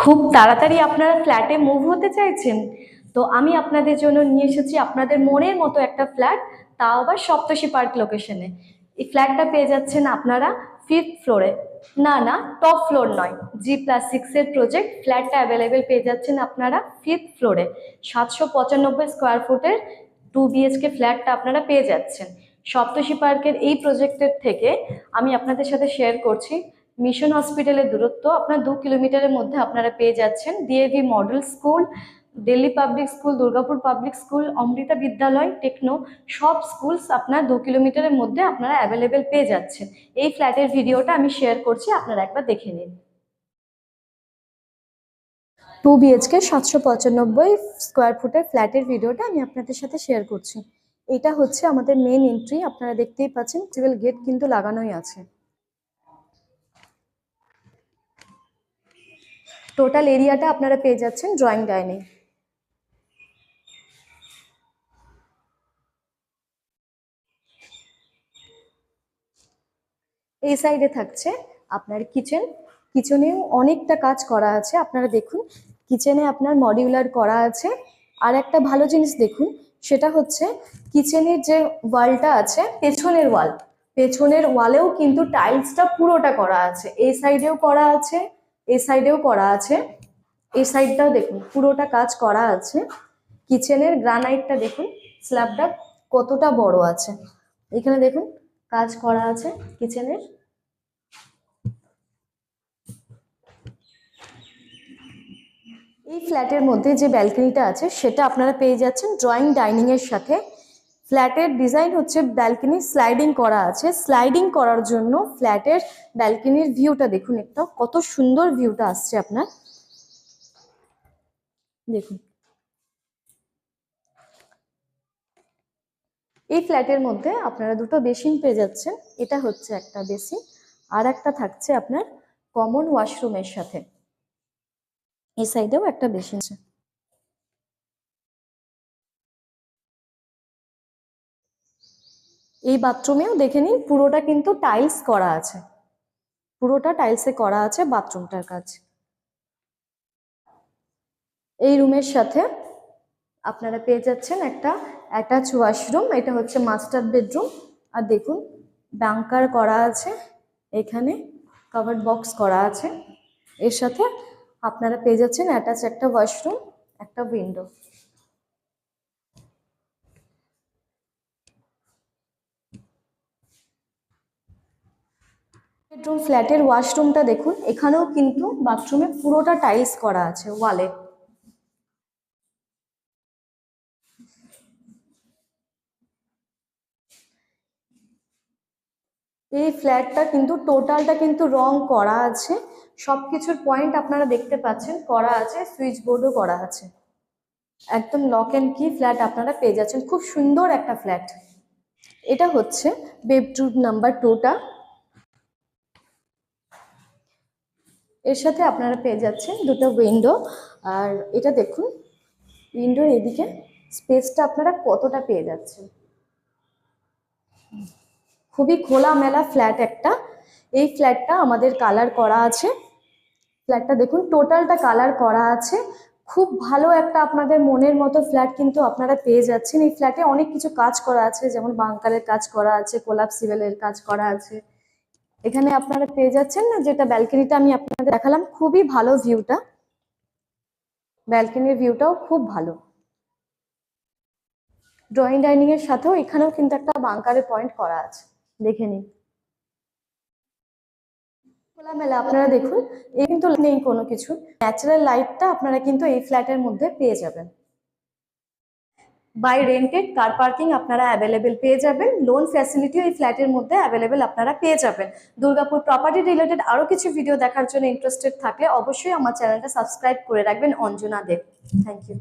খুব তাড়াতাড়ি আপনারা ফ্ল্যাটে মুভ হতে চাইছেন। তো আমি আপনাদের জন্য নিয়ে এসেছি আপনাদের মনের মতো একটা ফ্ল্যাট, তাও আবার সপ্তশী পার্ক লোকেশনে এই ফ্ল্যাটটা পেয়ে যাচ্ছেন আপনারা ফিফথ ফ্লোরে না না টপ ফ্লোর নয়। জি প্লাস সিক্সের প্রজেক্ট ফ্ল্যাটটা অ্যাভেলেবেল পেয়ে যাচ্ছেন আপনারা ফিফথ ফ্লোরে সাতশো পঁচানব্বই স্কোয়ার ফুটের টু বিএচকে ফ্ল্যাটটা আপনারা পেয়ে যাচ্ছেন। সপ্তশী পার্কের এই প্রজেক্টের থেকে আমি আপনাদের সাথে শেয়ার করছি। মিশন হসপিটালের দূরত্ব আপনার দু কিলোমিটারের মধ্যে আপনারা পেয়ে যাচ্ছেন। DAV model school, Delhi public school, Durgapur public school, Amrita Vidyalaya, Techno, সব স্কুলস আপনার দু কিলোমিটারের মধ্যে আপনারা অ্যাভেলেবেল পেয়ে যাচ্ছেন। এই ফ্ল্যাটের ভিডিওটা আমি শেয়ার করছি, আপনারা একবার দেখে নিন। টু বিএচকে সাতশো পঁচানব্বই স্কোয়ার ফুটের ফ্ল্যাটের ভিডিওটা আমি আপনাদের সাথে শেয়ার করছি। এটা হচ্ছে আমাদের মেন এন্ট্রি আপনারা দেখতেই পাচ্ছেন টুয়েল গেট কিন্তু লাগানোই আছে। টোটাল এরিয়াটা আপনারা পেয়ে যাচ্ছেন ড্রয়িং ডাইনিং এই সাইডে থাকছে আপনার কিচেন কিচেনেও অনেকটা কাজ করা আছে, আপনারা দেখুন। কিচেনে আপনার মডিউলার করা আছে। আর একটা ভালো জিনিস দেখুন, সেটা হচ্ছে কিচেনের যে ওয়ালটা আছে, পেছনের ওয়াল পেছনের ওয়ালেও কিন্তু টাইলসটা পুরোটা করা আছে। এই সাইডেও করা আছে। এই সাইডেও করা আছে। এই সাইডটাও দেখুন, পুরোটা কাজ করা আছে। কিচেনের গ্রানাইটটা দেখুন, স্ল্যাবটা কতটা বড় আছে। এখানে দেখুন, কাজ করা আছে কিচেনের। এই ফ্ল্যাটের মধ্যে যে ব্যালকনিটা আছে, সেটা আপনারা পেয়ে যাচ্ছেন ড্রয়িং ডাইনিং এর সাথে। ফ্ল্যাটের ডিজাইন হচ্ছে ব্যালকনি স্লাইডিং করা আছে। স্লাইডিং করার জন্য ফ্ল্যাটের ব্যালকনির ভিউটা দেখুন একটা। কত সুন্দর ভিউটা আসছে আপনার। দেখুন। এই ফ্ল্যাটের মধ্যে আপনারা দুটো বেসিন পেয়ে যাচ্ছেন। এটা হচ্ছে একটা বেসিন। আর একটা থাকছে আপনার কমন ওয়াশরুমের সাথে। এই সাইডেও একটা বেসিন আছে। এই বাথরুমেও দেখে নিন, পুরোটা কিন্তু টাইলস করা আছে। পুরোটা টাইলসে করা আছে বাথরুমটার কাজ। এই রুমের সাথে আপনারা পেয়ে যাচ্ছেন একটা অ্যাটাচ ওয়াশরুম এটা হচ্ছে মাস্টার বেডরুম আর দেখুন ব্যাংকার করা আছে, এখানে কাভার্ড বক্স করা আছে। এর সাথে আপনারা পেয়ে যাচ্ছেন অ্যাটাচ একটা ওয়াশরুম একটা উইন্ডো বেডরুম ফ্ল্যাটের ওয়াশরুমটা দেখুন, এখানেও কিন্তু বাথরুমে পুরোটা টাইলস করা আছে, ওয়ালে। এই ফ্ল্যাটটা কিন্তু টোটালটা কিন্তু রং করা আছে সব কিছুর পয়েন্ট আপনারা দেখতে পাচ্ছেন, করা আছে, সুইচ বোর্ডও করা আছে। একদম লক অ্যান্ড কি ফ্ল্যাট আপনারা পেয়ে যাচ্ছেন, খুব সুন্দর একটা ফ্ল্যাট। এটা হচ্ছে বেডরুম নাম্বার টুটা। এর সাথে আপনারা পেয়ে যাচ্ছেন দুটো উইন্ডো আর এটা দেখুন উইন্ডোর এদিকে স্পেসটা আপনারা কতটা পেয়ে যাচ্ছেন। খুবই খোলামেলা ফ্ল্যাট একটা। এই ফ্ল্যাটটা আমাদের কালার করা আছে। ফ্ল্যাটটা দেখুন টোটালটা কালার করা আছে। খুব ভালো একটা আপনাদের মনের মতো ফ্ল্যাট কিন্তু আপনারা পেয়ে যাচ্ছেন। এই ফ্ল্যাটে অনেক কিছু কাজ করা আছে, যেমন বাংকারের কাজ করা আছে কোলাপ সিভেলের কাজ করা আছে। এখানে আপনারা পেয়ে যাচ্ছেন না, যেটা ব্যালকনিটা আমি আপনাদের দেখালাম, খুবই ভালো ভিউটা ব্যালকনির ভিউটাও খুব ভালো। ড্রয়িং ডাইনিং এর সাথেও এখানেও কিন্তু একটা বাংকারের পয়েন্ট করা আছে। দেখে নিন। খোলামেলা, আপনারা দেখুন এই কিন্তু নেই কোনো কিছু। ন্যাচারাল লাইটটা আপনারা কিন্তু এই ফ্ল্যাটের মধ্যে পেয়ে যাবেন। বাই রেন্টেড কার পার্কিং আপনারা অ্যাভেলেবেল পেয়ে যাবেন। লোন ফ্যাসিলিটিও এই ফ্ল্যাটের মধ্যে অ্যাভেলেবেল আপনারা পেয়ে যাবেন। দুর্গাপুর প্রপার্টি রিলেটেড আরও কিছু ভিডিও দেখার জন্য ইন্টারেস্টেড থাকলে অবশ্যই আমার চ্যানেলটা সাবস্ক্রাইব করে রাখবেন অঞ্জনা দেব। Thank you